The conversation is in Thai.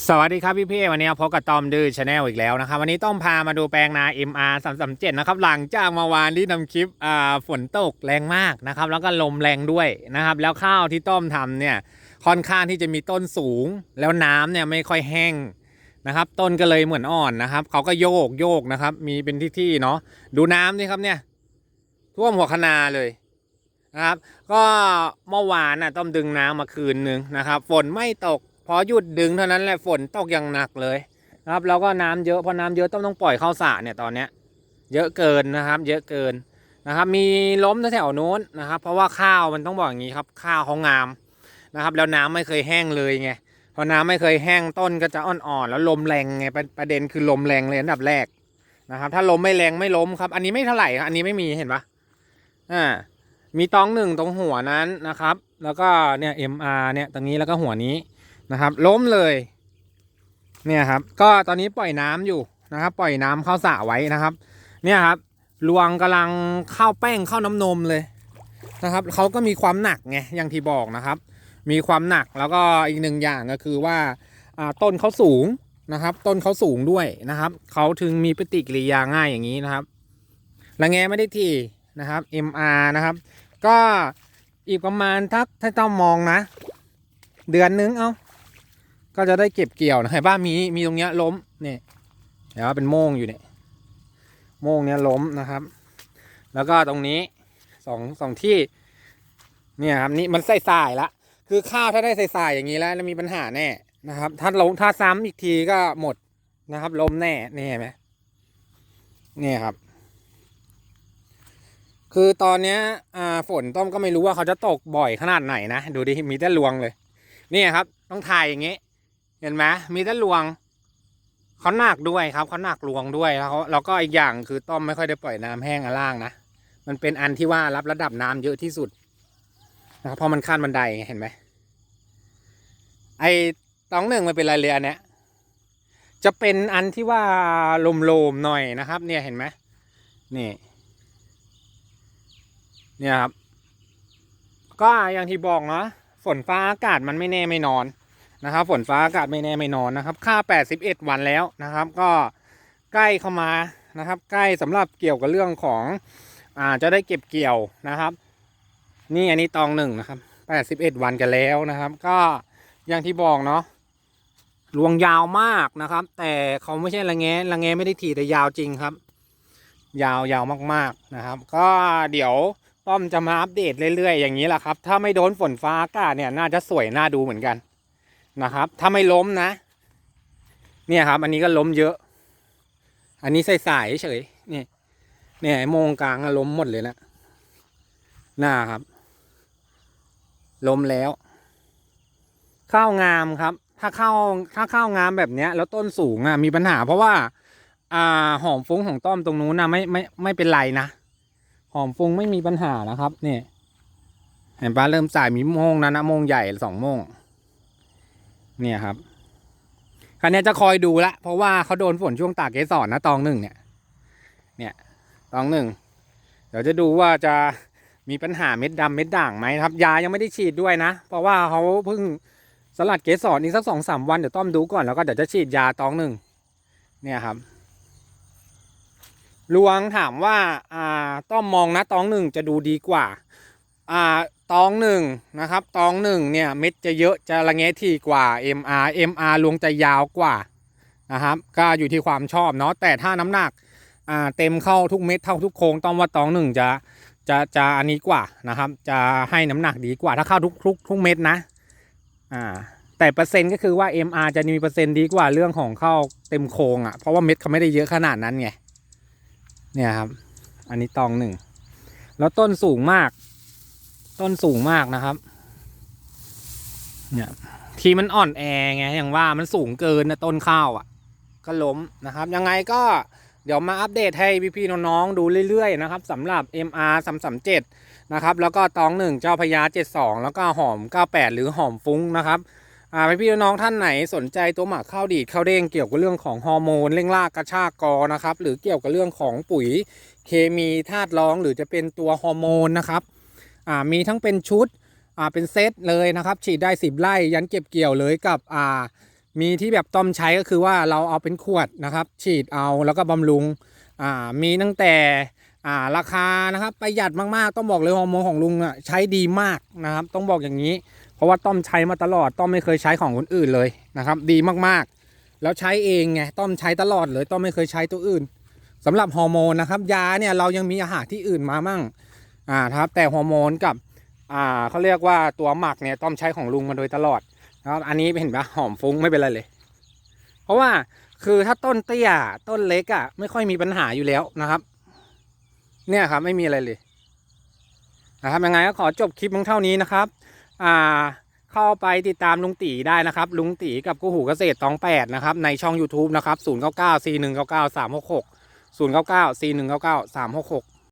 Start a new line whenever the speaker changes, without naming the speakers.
สวัสดีครับพี่พี่วันนี้พบกับตอมดื้อชาแนลอีกแล้วนะครับ วันนี้ต้องพามาดูแปลงนา MR 337นะครับหลังจากเมาวานที่ทำคลิปอ่าฝนตกแรงมากนะครับ แล้วก็ลมแรงด้วยนะครับ แล้วข้าวที่ต้อมทำเนี่ยค่อนข้างที่จะมีต้นสูง แล้วน้ำเนี่ยไม่ค่อยแห้งนะครับ ต้นก็เลยเหมือนอ่อนนะครับเขาก็โยกโยกนะครับ มีเป็นที่ๆเนาะดูน้ำนี่ครับเนี่ยท่วมหัวคนาเลยนะครับ ก็เมื่อวานน่ะต้อมดึงน้ำมาคืนนึงนะครับ ฝนไม่ตก อหยุดดึงเท่านั้นแหละฝนตกอย่างหนักเลยนะครับแล้วก็น้ำเยอะพอน้ำเยอะต้องต้องปล่อยเข้าสระเนี่ยตอนเนี้ยเยอะเกินนะครับ เยอะเกินนะครับ มีล้มแถวโน้นนะครับ เพราะว่าข้าวมันต้องบอกอย่างนี้ครับ ข้าวเขางามนะครับ แล้วน้ำไม่เคยแห้งเลยไงพอน้ำไม่เคยแห้งต้นก็จะอ่อนๆแล้วลมแรงไงประประเด็นคือลมแรงเลยอันดับแรกนะครับ ถ้าลมไม่แรงไม่ล้มครับ อันนี้ไม่เท่าไหร่ครับอันนี้ไม่มีเห็นปะอ่ามีตองหนึ่งตรงหัวนั้นนะครับ แล้วก็เนี่ย MR เนี่ยตรงนี้แล้วก็หัวนี้ นะครับ ล้มเลย เนี่ยครับ ก็ตอนนี้ปล่อยน้ำอยู่นะครับ ปล่อยน้ำเข้าสระไว้นะครับ เนี่ยครับรวงกำลังเข้าแป้งเข้าน้ำนมเลยนะครับเขาก็มีความหนักไงอย่างที่บอกนะครับ มีความหนักแล้วก็อีกหนึ่งอย่างก็คือว่าต้นเขาสูงนะครับ ต้นเขาสูงด้วยนะครับเขาถึงมีปฏิกิริยาง่ายอย่างนี้นะครับละแงไม่ได้ทีนะครับ MR นะครับ ก็อีกประมาณทักถ้าต้องมองนะ เดือนนึงเอา ก็จะได้เก็บเกี่ยวนะเห็นป่ะมีมีตรงเนี้ยล้มเนี่ยเดี๋ยวเป็นโม่งอยู่เนี่ยโม่งเนี้ยล้มนะครับ แล้วก็ตรงนี้สองสองที่เนี่ยครับนี่มันใส่สายละคือข้าวถ้าได้ใส่สายอย่างนี้แล้วมีปัญหาแน่นะครับ ถ้าล้มถ้าซ้ำอีกทีก็หมดนะครับล้มแน่นี่เห็นไหมเนี่ยครับ คือตอนเนี้ยอ่าฝนต้มก็ไม่รู้ว่าเขาจะตกบ่อยขนาดไหนนะ ดูดิมีแต่รวงเลย เนี่ยครับ ต้องถ่ายอย่างงี้ เห็นไหมมีแต่รวงเขาหนักด้วยครับเขาหนักรวงด้วยแล้วเขาแล้วก็อีกอย่างคือต้อมไม่ค่อยได้ปล่อยน้ำแห้งอันล่างนะมันเป็นอันที่ว่ารับระดับน้ำเยอะที่สุดนะครับเพราะมันขั้นบันไดเห็นไหมไอ้ตองหนึ่งมันเป็นอะไรเลยอันเนี้ยจะเป็นอันที่ว่าลมๆหน่อยนะครับ เนี่ยเห็นไหมนี่ เนี่ยครับ ก็อย่างที่บอกเนาะฝนฟ้าอากาศมันไม่แน่ไม่นอน นะครับฝนฟ้าอากาศไม่แน่ไม่นอนนะครับ ค่า 81 วันแล้วนะครับ ก็ใกล้เข้ามานะครับ ใกล้สำหรับเกี่ยวกับเรื่องของอ่าจะได้เก็บเกี่ยวนะครับ นี่อันนี้ตองหนึ่งนะครับ 81 วันกันแล้วนะครับ ก็อย่างที่บอกเนาะรวงยาวมากนะครับ แต่เขาไม่ใช่ละแงละแงไม่ได้ถี่แต่ยาวจริงครับ ยาวยาวมากๆนะครับ ก็เดี๋ยวป้อมจะมาอัปเดตเรื่อยๆอย่างนี้แหละครับ ถ้าไม่โดนฝนฟ้าอากาศเนี่ยน่าจะสวยน่าดูเหมือนกัน นะครับ ถ้าไม่ล้มนะ เนี่ยครับ อันนี้ก็ล้มเยอะ อันนี้ใส่ๆเฉยเนี่ยเนี่ยโมงกลางล้มหมดเลยนะหน้าครับ ล้มแล้ว ข้าวงามครับ ถ้าข้าวถ้าข้าวงามแบบเนี้ย แล้วต้นสูงอะมีปัญหา เพราะว่า อ่าหอมฟุ้งของต้อมตรงนู้นนะไม่ไม่ไม่เป็นไรนะหอมฟุ้งไม่มีปัญหานะครับ เนี่ยเห็นปะเริ่มสายมีโมงนะนะโมงใหญ่สองโมง เนี่ยครับคันนี้จะคอยดูละเพราะว่าเขาโดนฝนช่วงตากเกสรนนะตองหนึ่งเนี่ย เนี่ยตองหนึ่งเดี๋ยวจะดูว่าจะมีปัญหาเม็ดดำเม็ดด่างไหมครับ ยายังไม่ได้ฉีดด้วยนะ เพราะว่าเขาเพิ่งสลัดเกสรอีกสักสองสามวันเดี๋ยวต้อมดูก่อนแล้วก็เดี๋ยวจะฉีดยาตองหนึ่งเนี่ยครับลวงถามว่าอ่าต้องมองนะตองหนึ่งจะดูดีกว่า อ่าตองหนึ่งนะครับตองหนึ่งเนี่ยเม็ดจะเยอะจะระแงะที่กว่า MR MR ลวงจะยาวกว่านะครับก็อยู่ที่ความชอบเนาะแต่ถ้าน้ำหนักอ่าเต็มเข้าทุกเม็ดเท่าทุกโค้งต้องว่าตองหนึ่งจะจะจะอันนี้กว่านะครับ จะให้น้ำหนักดีกว่าถ้าเข้าทุกทุกทุกเม็ดนะอ่าแต่เปอร์เซ็นต์ก็คือว่า MR จะมีเปอร์เซ็นต์ดีกว่าเรื่องของเข้าเต็มโค้งอะเพราะว่าเม็ดเขาไม่ได้เยอะขนาดนั้นไงเนี่ยครับ อันนี้ตองหนึ่งแล้วต้นสูงมาก ต้นสูงมากนะครับ เนี่ยทีมันอ่อนแอไงอย่างว่ามันสูงเกินนะต้นข้าวอะ ก็ล้มนะครับ ยังไงก็เดี๋ยวมาอัปเดตให้พี่ๆน้องๆดูเรื่อยๆนะครับสำหรับ MR 337นะครับ แล้วก็ตองหนึ่งเจ้าพญา72 แล้วก็หอม 98 หรือหอมฟุ้งนะครับอ่าพี่ๆน้องๆท่านไหนสนใจตัวหมักข้าวดีดข้าวเด้งเกี่ยวกับเรื่องของฮอร์โมนเร่งรากกระชากกอนะครับ หรือเกี่ยวกับเรื่องของปุ๋ยเคมีธาตุรองหรือจะเป็นตัวฮอร์โมนนะครับ อ่ามีทั้งเป็นชุดอ่าเป็นเซตเลยนะครับ ฉีดได้ 10 ไร่ยันเก็บเกี่ยวเลยกับอ่ามีที่แบบต้อมใช้ก็คือว่าเราเอาเป็นขวดนะครับ ฉีดเอาแล้วก็บำรุงอ่ามีตั้งแต่อ่าราคานะครับประหยัดมากๆต้องบอกเลยฮอร์โมนของลุงอะใช้ดีมากนะครับ ต้องบอกอย่างนี้ เพราะว่าต้อมใช้มาตลอดต้อมไม่เคยใช้ของคนอื่นเลยนะครับ ดีมากๆ แล้วใช้เองไงต้อมใช้ตลอดเลยต้อมไม่เคยใช้ตัวอื่นสำหรับฮอร์โมนนะครับยาเนี่ยเรายังมีอาหารที่อื่นมามั่ง อ่าครับแต่ฮอร์โมนกับอ่าเขาเรียกว่าตัวหมักเนี่ยต้อมใช้ของลุงมาโดยตลอดนะครับอันนี้เห็นปะหอมฟุ้งไม่เป็นไรเลย เพราะว่าคือถ้าต้นเตี้ยต้นเล็กอะ่ะ ไม่ค่อยมีปัญหาอยู่แล้วนะครับ เนี่ยครับไม่มีอะไรเลยนะครับยังไงก็ขอจบคลิปเพียงเท่านี้นะครับ อ่าเข้าไปติดตามลุงตีได้นะครับ ลุงตีกับกู้หูเกษตรตองแปดนะครับ ในช่อง YouTube นะครับ 0 9 9 4 1 9 9 3 6 6 0 9 9 4 1 9 9 3 6 6